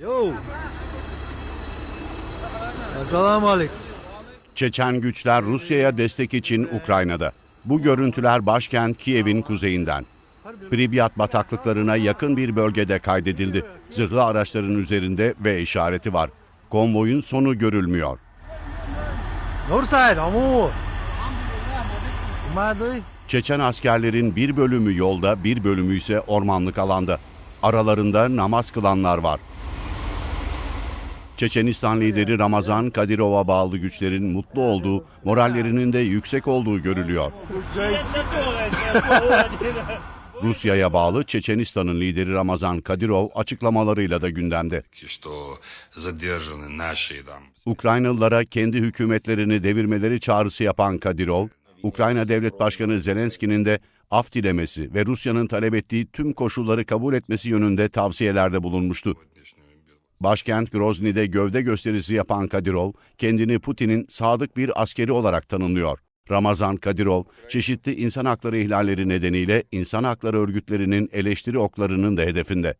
Yo. Assalamu alaikum. Çeçen güçler Rusya'ya destek için Ukrayna'da. Bu görüntüler başkent Kiev'in kuzeyinden. Pripyat bataklıklarına yakın bir bölgede kaydedildi. Zırhlı araçların üzerinde ve işareti var. Konvoyun sonu görülmüyor. Çeçen askerlerin bir bölümü yolda, bir bölümü ise ormanlık alanda. Aralarında namaz kılanlar var. Çeçenistan lideri Ramazan Kadirov'a bağlı güçlerin mutlu olduğu, morallerinin de yüksek olduğu görülüyor. Rusya'ya bağlı Çeçenistan'ın lideri Ramazan Kadirov açıklamalarıyla da gündemde. Ukraynalılara kendi hükümetlerini devirmeleri çağrısı yapan Kadirov, Ukrayna Devlet Başkanı Zelenski'nin de af dilemesi ve Rusya'nın talep ettiği tüm koşulları kabul etmesi yönünde tavsiyelerde bulunmuştu. Başkent Grozny'de gövde gösterisi yapan Kadirov, kendini Putin'in sadık bir askeri olarak tanımlıyor. Ramazan Kadirov, çeşitli insan hakları ihlalleri nedeniyle insan hakları örgütlerinin eleştiri oklarının da hedefinde.